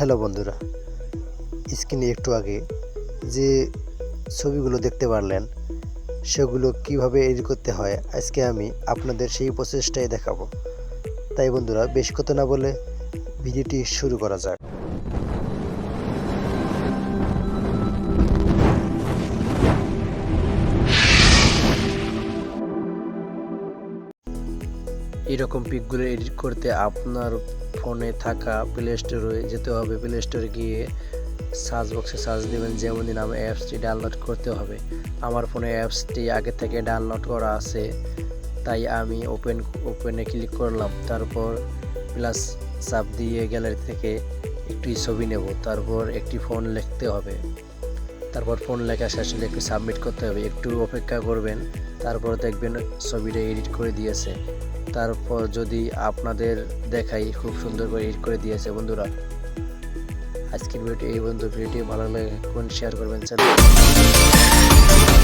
Hello বন্ধুরা, স্ক্রিনে একটু আগে যে ছবিগুলো দেখতে পারলেন, সেগুলো কীভাবে এডিট করতে হয়, আজকে আমি আপনাদের সেই প্রসেসটাই দেখাবো। তাই বন্ধুরা, বেশ কথা না বলে ভিডিওটি শুরু করা যাক। এরকম পিকগুলো এডিট করতে আপনার ফোনে থাকা প্লে স্টোরে যেতে হবে। প্লে স্টোরে গিয়ে সার্চ বক্সে সার্চ দেবেন, যেমন নামে অ্যাপসটি ডাউনলোড করতে হবে। আমার ফোনে অ্যাপসটি আগে থেকে ডাউনলোড করা আছে, তাই আমি ওপেন ওপেনে ক্লিক করলাম। তারপর প্লাস চাপ দিয়ে গ্যালারি থেকে একটি ছবি নেব। তারপর একটি ফোন লিখতে হবে। তারপর ফোন লেখা শেষ হলে একটু সাবমিট করতে হবে। একটু অপেক্ষা করবেন। তারপর দেখবেন ছবিটা এডিট করে দিয়েছে। তারপর যদি আপনাদের দেখাই খুব সুন্দর করে এডিট করে দিয়েছে বন্ধুরা। আজকের ভিডিও এই বন্ধু ভিডিওটি ভালো লাগে কোন শেয়ার করবেন চ্যানেল